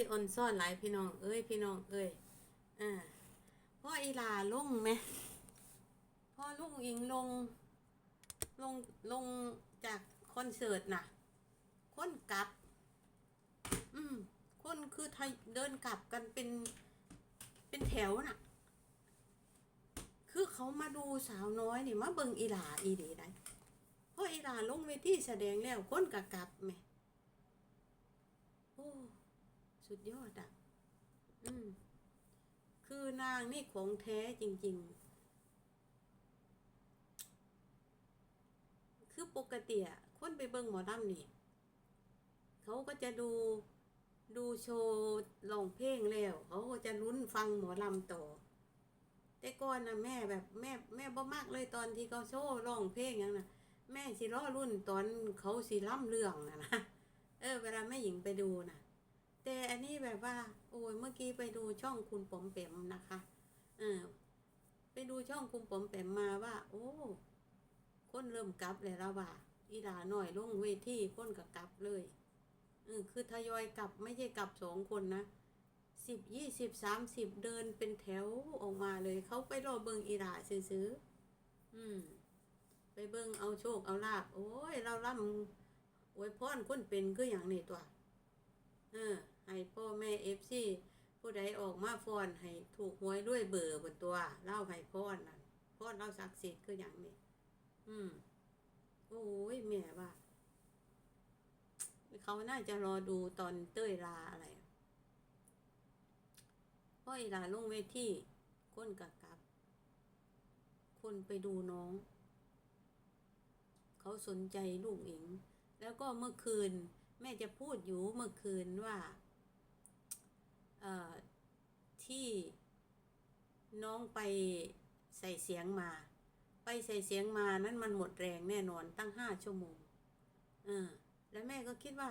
ยอ่อนซ่อนหลายพี่น้อง เอ้ยพี่น้องเอ้ยอ่าพ่ออีหลาลงไหมพ่อลุงอิงลงลงลงจากคอนเสิร์ตน่ะ คนกลับ อืม คนคือไทยเดินกลับกันเป็นเป็นแถวน่ะ คือเขามาดูสาวน้อยนี่มาเบิงอีหลาอีเดีได้เพราะอีหลาลงเวทีแสดงแล้วคนกะกลับแหมโอ้ สุดยอดอะ อืม คือนางนี่ของแท้จริง ๆ คือปกติอะคนไปเบิ่งหมอลำนี่ เขาก็จะดูดูโชว์ร้องเพลงแล้ว เขาก็จะลุ้นฟังหมอลำต่อ แต่ก่อนนะแม่แบบแม่แม่บ่มากเลยตอนที่เขาโชว์ร้องเพลงอย่างน่ะแม่สิรอรุ่นตอนเขาสิล่ำเรื่องนะนะ เออ เวลาแม่หญิงไปดูน่ะ แต่อันนี้แบบว่า โอ้ยเมื่อกี้ไปดูช่องคุณปอมแปมนะคะเออไปดูช่องคุณปอมแปมมาว่า โอ้คนเริ่มกลับเลยล้วว่าอีหลาหน่อยลงเวทีคนก็กลับเลยเออคือทยอยกลับไม่ใช่กลับสองคนนะสิบยี่สิบสามสิบเดินเป็นแถวออกมาเลย เขาไปรอเบิงอีหลาซื้อๆอืม ไปเบิงเอาโชคเอาลาบโอ้ย เราล่ำโอวยพรคนเป็นคืออย่างนี้ตัว เออ ให้พ่อแม่เอฟซีผู้ใดออกมาฟอนให้ถูกหวยด้วยเบอร์บนตัวเล่าให้พรนั่นพรเล่าศักดิ์สิทธิ์คืออย่างนี้อืมโอ้ยแม่ว่าเขาน่าจะรอดูตอนเต้ยลาอะไรเพราะอีลาลงเวทีคนกับกับ คนไปดูน้อง เขาสนใจลูกเองแล้วก็เมื่อคืน แม่จะพูดอยู่เมื่อคืนว่า เอ่อ ที่ น้องไปใส่เสียงมา ไปใส่เสียงมานั้นมันหมดแรงแน่นอนตั้งห้าชั่วโมงเออแล้วแม่ก็คิดว่า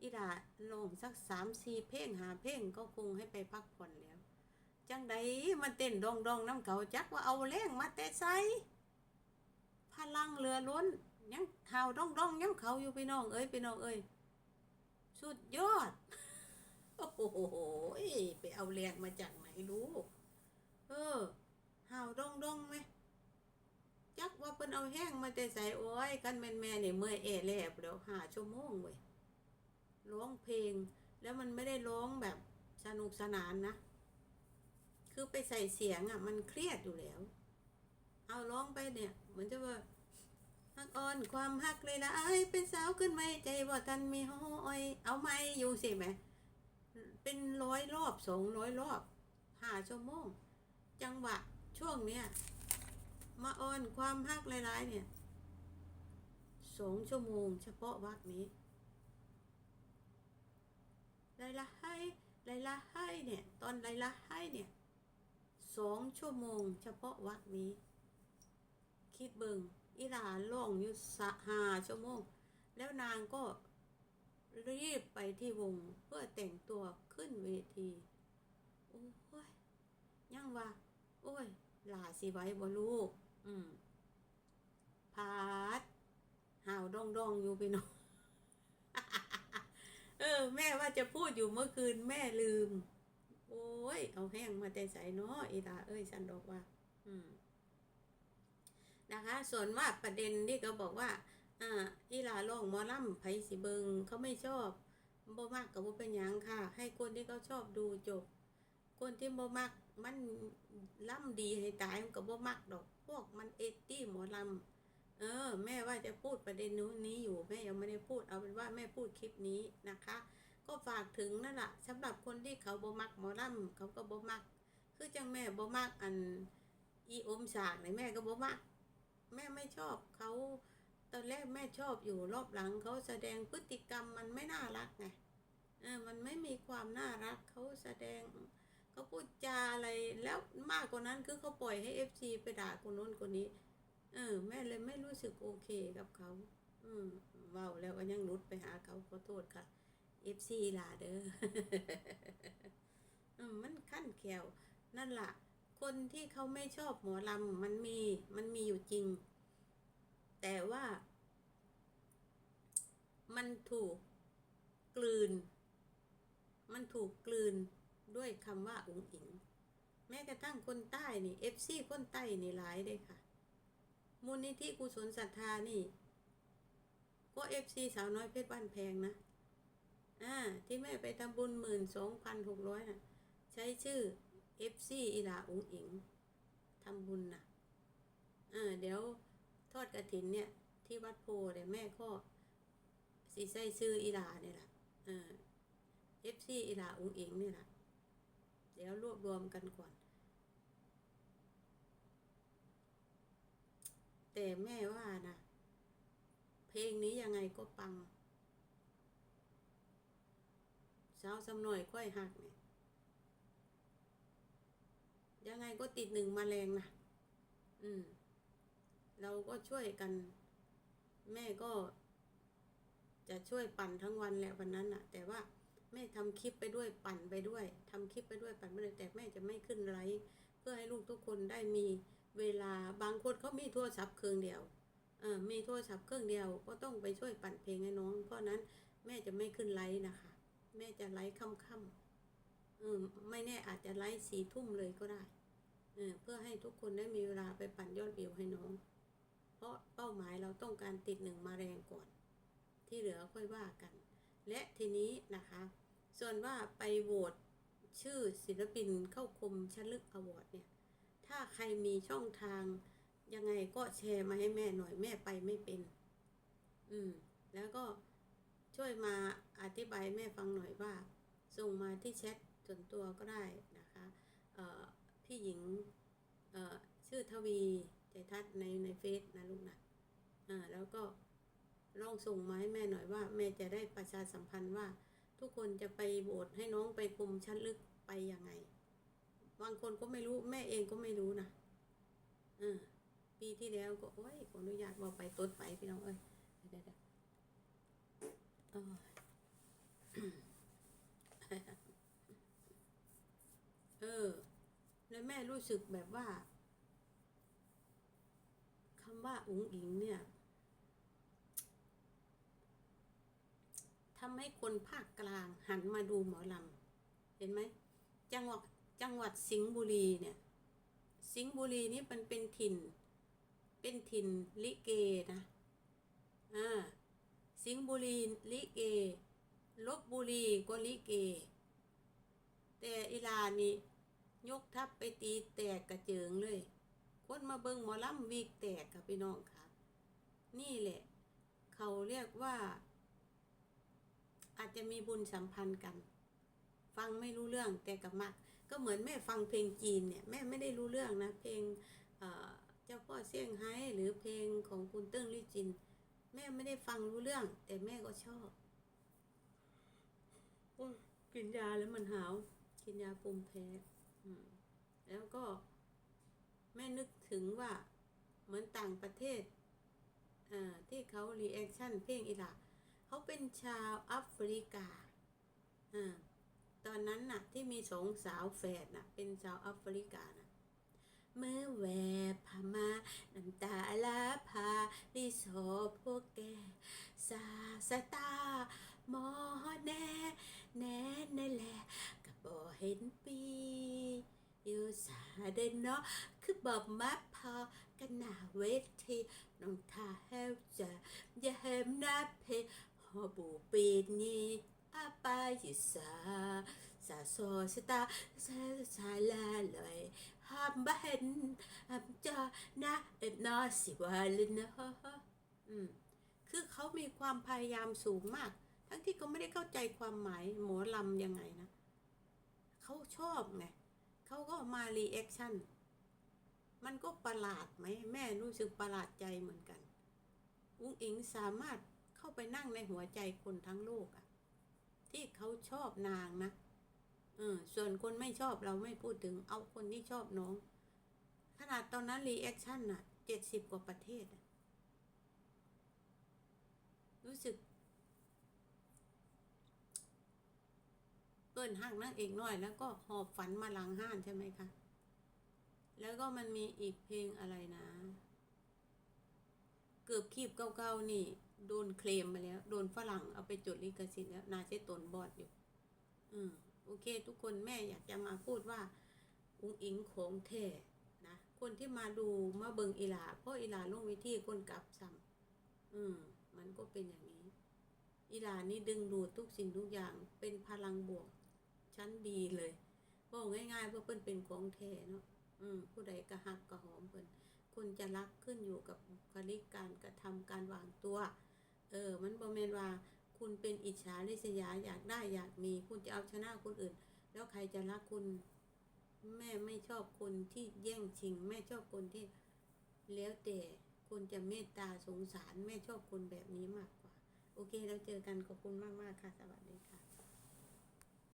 อีดาลงสักสามสี่เพลงหาเพลงก็คงให้ไปพักผ่อนแล้ว จังใดมันเต้นดองดองน้ำเขาจักว่าเอาแรงมาแต่ใส่พลังเรือล้นยังข่าดองดองยังเขาอยู่พี่น้องเอ้ยพี่น้องเอ้ยสุดยอด โอ้โหไปเอาแรงมาจากไหนรู้ เออห่าวดองดองไหมจักว่าเพิ่นเอาแห้งมาแต่ใส่โอ้ยกันแม่นแม่นี่เมื่อยเอแลบแล้วห้าชั่วโมงเว้ยร้องเพลง แล้วมันไม่ได้ร้องแบบสนุกสนานนะ คือไปใส่เสียงอะ มันเครียดอยู่แล้ว เอาร้องไปเนี่ย เหมือนจะว่าฮักอ่อนความฮักเลยละไอเป็นสาวขึ้นไม่ใจว่าทันมีห้อยเอาไม่อยู่สิแหมเป็นร้อยรอบสองร้อยรอบห้าชั่วโมง จังหวะช่วงเนี้ยมาออนความฮักหลายๆเนี่ยสองชั่วโมง เฉพาะวักนี้ไลละให้ไลละให้เนี่ย ตอนไลละให้เนี่ยสองชั่วโมง เฉพาะวักนี้ คิดเบิงอีหลาล่องอยู่สหาชั่วโมง แล้วนางก็รีบไปที่วงเพื่อแต่งตัวขึ้นเวที โอ้ยยังว่า โอ้ยหลาสิไว้บ่ลูก อืมพาดห่าวดองดองอยู่ไปน้องเออ แม่ว่าจะพูดอยู่เมื่อคืนแม่ลืม โอ้ย เอาแห้งมาแต่ใส่เนาะอีตาเอ้ยฉันดอกว่า อืม นะคะ ส่วนว่าประเด็นที่เขาบอกว่า อ่า อีลาลองมอลำไผสิเบิงเขาไม่ชอบบ่มากกับบ่เป็นยังค่ะ ให้คนที่เขาชอบดูจบ คนที่บ่มักมันล่ำดีให้ตายมันก็บ่มักดอก พวกมันเอตี้หมอลำเออ แม่ว่าจะพูดประเด็นนู้นนี้อยู่แม่ยังไม่ได้พูดเอาเป็นว่าแม่พูดคลิปนี้นะคะ ก็ฝากถึงนั่นแหละสำหรับคนที่เขาบ่มักหมอลำเขาก็บ่มัก คือจังแม่บ่มักอันอีอมสากในแม่ก็บ่มัก แม่ไม่ชอบเขาตอนแรกแม่ชอบอยู่รอบหลังเขาแสดงพฤติกรรมมันไม่น่ารักไงเออมันไม่มีความน่ารักเขาแสดง เขาพูดจาอะไรแล้วมากกว่านั้นคือเขาปล่อยให้เอฟซีไปด่าคนโน้นคนนี้ เออ แม่เลยไม่รู้สึกโอเคกับเขา อืมเว้าแล้วก็ยังรุดไปหาเขาขอโทษค่ะเอฟซีล่ะเด้ออมันขั้นแขวนั่นล่ะ คนที่เขาไม่ชอบหมอลำมันมี มันมีอยู่จริง แต่ว่า มันถูกกลืน มันถูกกลืน ด้วยคำว่าอุ๋งอิง แม้กระทั่งคนใต้นี่เอฟซีคนใต้นี่หลายเลยค่ะ มูลนิธิกุศลศรัทธานี่ ก็เอฟซีสาวน้อยเพชรบ้านแพงนะ อ่า ที่แม่ไปทำบุญหมื่นสองพันหกร้อยน่ะใช้ชื่อเอฟซีอีลาอุ๋งอิงทำบุญน่ะอ่าเดี๋ยวทอดกระถินเนี่ย ที่วัดโพเดี๋ยวแม่ก็สีใส่ซื้ออีลาเนี่ยแหละอ่าเอฟซีอีลาอุ๋งอิงนี่แหละ เดี๋ยวรวบรวมกันก่อน แต่แม่ว่านะ เพลงนี้ยังไงก็ปังสาวสำหน่อยค่อยหักเนี่ยยังไงก็ติดหนึ่งมาแรงนะอืม เราก็ช่วยกัน แม่ก็จะช่วยปั่นทั้งวันแหละวันนั้นน่ะแต่ว่า แม่ทำคลิปไปด้วยปั่นไปด้วยทำคลิปไปด้วยปั่นไปด้วยแต่แม่จะไม่ขึ้นไลฟ์เพื่อให้ลูกทุกคนได้มีเวลาบางคนเขามีโทรศัพท์เครื่องเดียวเออมีโทรศัพท์เครื่องเดียวก็ต้องไปช่วยปั่นเพลงให้น้อง เพราะนั้นแม่จะไม่ขึ้นไลฟ์นะคะ แม่จะไลฟ์ค่ำๆเออไม่แน่อาจจะไลฟ์สี่ทุ่มเลยก็ได้เออเพื่อให้ทุกคนได้มีเวลาไปปั่นยอดวิวให้น้อง เพราะเป้าหมายเราต้องการติดหนึ่งมาแรงก่อน ที่เหลือค่อยว่ากัน และทีนี้นะคะ ส่วนว่าไปโหวตชื่อศิลปินเข้าคมชลึกอวอร์ดเนี่ย ถ้าใครมีช่องทางยังไงก็แชร์มาให้แม่หน่อยแม่ไปไม่เป็น อืม แล้วก็ช่วยมาอธิบายแม่ฟังหน่อยว่า ส่งมาที่แชทส่วนตัวก็ได้นะคะเอ่อพี่หญิงเอ่อชื่อทวีใจทัศน์ในในเฟซนะลูกนะอ่าแล้วก็ ลองส่งมาให้แม่หน่อยว่า แม่จะได้ประชาสัมพันธ์ว่า ทุกคนจะไปโหวตให้น้องไปคุมชั้นลึกไปยังไง บางคนก็ไม่รู้แม่เองก็ไม่รู้นะเออปีที่แล้วก็โอ้ยขออนุญาตบอกไปต้นไปพี่น้องเอ้ยเดี๋ยวเดี๋ยวโอ้ยเออแล้วแม่รู้สึกแบบว่าคำว่าอุ๋งอิงเนี่ยทำ ให้คนภาคกลางหันมาดูหมอลำเห็นไหมจังหวัดจังหวัดสิงห์บุรีเนี่ยสิงห์บุรีนี่มันเป็นถิ่น เป็นถิ่นลิเกนะอ่าสิงห์บุรีลิเกลบบุรีก็ลิเก แต่อีลานี่ยกทัพไปตีแตกกระเจิงเลย คนมาเบิงหมอลำวีกแตกค่ะพี่น้องค่ะนี่แหละ เขาเรียกว่า อาจจะมีบุญสัมพันธ์กัน ฟังไม่รู้เรื่องแต่กับมัก ก็เหมือนแม่ฟังเพลงจีนเนี่ยแม่ไม่ได้รู้เรื่องนะ เพลงเอ่อเจ้าพ่อเซี่ยงไฮ้หรือเพลงของคุณเติ้งลี่จิน แม่ไม่ได้ฟังรู้เรื่อง แต่แม่ก็ชอบโอ้ยกินยาแล้วมันหาว กินยาภูมิแพ้อืมแล้วก็ แม่นึกถึงว่าเหมือนต่างประเทศอ่าที่เขารีแอคชั่นเพลงอีหลา เขาเป็นชาวแอฟริกาอ่าตอนนั้นน่ะ ที่มีสองสาวแฝดน่ะ เป็นชาวแอฟริกาน่ะเมื่อแหวพามา น้ำตาลาพาลิโซพวกแกสาสตา มอแน่แน่นั่นแหละก็บ่เห็นปีอยู่สาเดนเนาะคือบอกมาพอกันหนาเวทีน้องทาเฮลจะอย่าเห็มหน้าเพ บูปีนี้อาปายิสาสาโซสตาสาสาลาลอยห้ามบ้เห็นห้ามจอนะเอ็นอสิวาลเนะอืมคือเขามีความพยายามสูงมาก ทั้งที่เขาไม่ได้เข้าใจความหมายหมอลำยังไงนะเขาชอบไงเขาก็มารีแอคชั่น มันก็ประหลาดไหมแม่รู้สึกประหลาดใจเหมือนกัน อุ้งอิงสามารถ เข้าไปนั่งในหัวใจคนทั้งโลกอะที่เขาชอบนางนะเออส่วนคนไม่ชอบเราไม่พูดถึงเอาคนที่ชอบน้อง ขนาดตอนนั้นรีแอคชั่นน่ะเจ็ดสิบกว่าประเทศอะรู้สึกเปิ้นห้างนางเอกน้อย แล้วก็หอบฝันมาลังห้านใช่ไหมคะ แล้วก็มันมีอีกเพลงอะไรนะ เกือบคีบเก่าๆนี่ โดนเคลมมาแล้ว โดนฝรั่งเอาไปจดลิขสิทธิ์แล้ว นาใช้ตนบอดอยู่ อืมโอเค ทุกคนแม่อยากจะมาพูดว่า อุ้งอิงของแท้นะ คนที่มาดูมาเบิงอีลาเพราะอีลาลงวิธีคนกลับซ้ำอืม มันก็เป็นอย่างนี้ อีลานี่ดึงดูดทุกสิ่งทุกอย่างเป็นพลังบวก ชั้นดีเลยบอกง่ายๆว่าเพิ่นเป็นของแท้เนาะอืม ผู้ใดกระหักกระหอมเพิ่นคุณจะรักขึ้นอยู่กับบุคลิกการกระทำการวางตัว เออ มันบ่แม่นว่า คุณเป็นอิจฉาริษยาอยากได้อยากมี คุณจะเอาชนะคนอื่น แล้วใครจะรักคุณ แม่ไม่ชอบคนที่แย่งชิง แม่ชอบคนที่แล้วแต่คุณจะเมตตาสงสารแม่ชอบคนแบบนี้มากกว่า โอเค เราเจอกันขอบคุณมากๆค่ะ สวัสดีค่ะ